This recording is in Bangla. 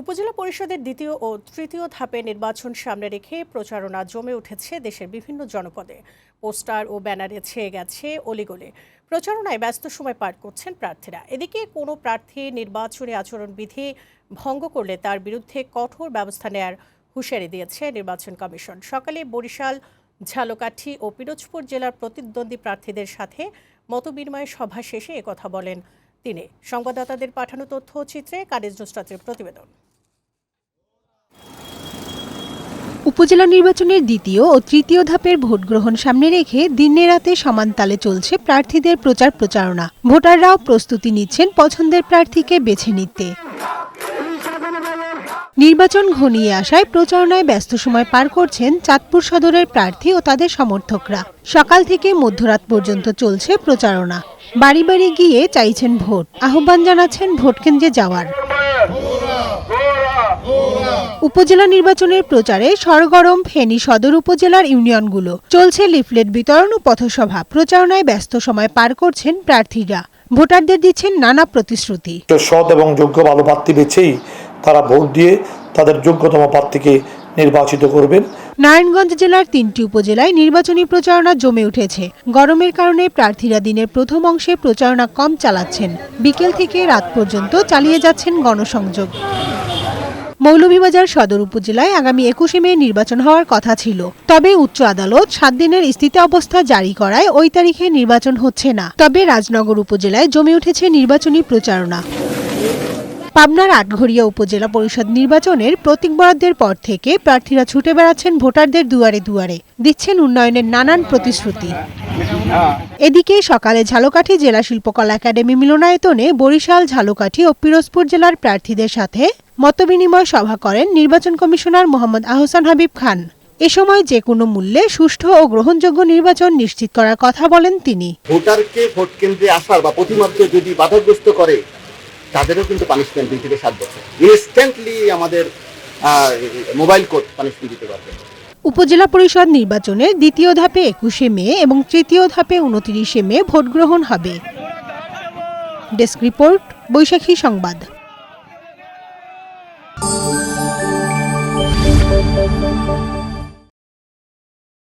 উপজেলা পরিষদের দ্বিতীয় ও তৃতীয় ধাপে নির্বাচন সামনে রেখে প্রচারণা জমে উঠেছে দেশের বিভিন্ন জনপদে। পোস্টার ও ব্যানারে ছেয়ে গেছে অলিগলে। প্রচারণায় ব্যস্ত সময় পার করছেন প্রার্থীরা। এদিকে কোনো প্রার্থী নির্বাচনী আচরণবিধি ভঙ্গ করলে তার বিরুদ্ধে কঠোর ব্যবস্থা নেয়ার হুঁশিয়ারি দিয়েছে নির্বাচন কমিশন। সকালে বরিশাল, ঝালকাঠি ও পিরোজপুর জেলার প্রতিদ্বন্দ্বী প্রার্থীদের সাথে মতবিনিময় সভা শেষে একথা বলেন তিনি। সংবাদদাতাদের পাঠানো তথ্য ও চিত্রে কানিজ নুসরাতের প্রতিবেদন? উপজেলা নির্বাচনের দ্বিতীয় ও তৃতীয় ধাপের ভোট গ্রহণ সামনে রেখে দিনে রাতে সমান তালে চলছে প্রার্থীদের প্রচার প্রচারণা। ভোটাররাও প্রস্তুতি নিচ্ছেন পছন্দের প্রার্থীকে বেছে নিতে। নির্বাচন ঘনিয়ে আসায় প্রচারণায় ব্যস্ত সময় পার করছেন চাঁদপুর সদরের প্রার্থী ও তাদের সমর্থকরা। সকাল থেকে মধ্যরাত পর্যন্ত চলছে প্রচারণা। বাড়ি বাড়ি গিয়ে চাইছেন ভোট। আহ্বান জানাচ্ছেন ভোট কেন্দ্রে যাওয়ার উপজেলা নির্বাচনের প্রচারে সরগরম ফেনী সদর উপজেলার ইউনিয়নগুলো। চলছে লিফলেট বিতরণ ও পথসভা। প্রচারণায় ব্যস্ত সময় পার করছেন প্রার্থীরা। ভোটারদের দিচ্ছেন নানা প্রতিশ্রুতি। সৎ এবং যোগ্য ভালো প্রার্থী বেছেই তারা ভোট দিয়ে তাদের যোগ্যতম প্রার্থীকে নির্বাচিত করবেন। নারায়ণগঞ্জ জেলার তিনটি উপজেলায় নির্বাচনী প্রচারণা জমে উঠেছে। গরমের কারণে প্রার্থীরা দিনের প্রথম অংশে প্রচারণা কম চালাচ্ছেন। বিকেল থেকে রাত পর্যন্ত চালিয়ে যাচ্ছেন গণসংযোগ। মৌলভীবাজার সদর উপজেলায় আগামী একুশে মে নির্বাচন হওয়ার কথা ছিল। তবে উচ্চ আদালত সাত দিনের স্থিতি অবস্থা জারি করায় ওই তারিখে নির্বাচন হচ্ছে না। তবে রাজনগর উপজেলায় জমে উঠেছে নির্বাচনী প্রচারণা। পাবনার আটঘরিয়া উপজেলা পরিষদ নির্বাচনের প্রতীক বরাদ্দের পর থেকে প্রার্থীরা ছুটে বেড়াচ্ছেন ভোটারদের দুয়ারে দুয়ারে, দিচ্ছেন উন্নয়নের নানান প্রতিশ্রুতি। এদিকে সকালে ঝালকাঠি জেলা শিল্পকলা একাডেমি মিলনায়তনে বরিশাল, ঝালকাঠি ও পিরোজপুর জেলার প্রার্থীদের সাথে মতবিনিময় সভা করেন নির্বাচন কমিশনার মোহাম্মদ আহসান হাবিব খান। এ সময় যে কোনো মূল্যে সুষ্ঠু ও গ্রহণযোগ্য নির্বাচন নিশ্চিত করার কথা বলেন তিনি। ভোটারকে ভোট কেন্দ্রে আসার বা প্রতিমাত্র যদি বাধাগ্রস্ত করে তাদেরও কিন্তু পানিশমেন্ট দুই থেকে সাত বছর। ইনস্ট্যান্টলি আমাদের মোবাইল কোর্ট পানিশমেন্ট দিতে পারবে। উপজেলা পরিষদ নির্বাচনে দ্বিতীয় ধাপে একুশে মে এবং তৃতীয় ধাপে উনত্রিশে মে ভোট গ্রহণ হবে। ডেস্ক রিপোর্ট বৈশাখী সংবাদ।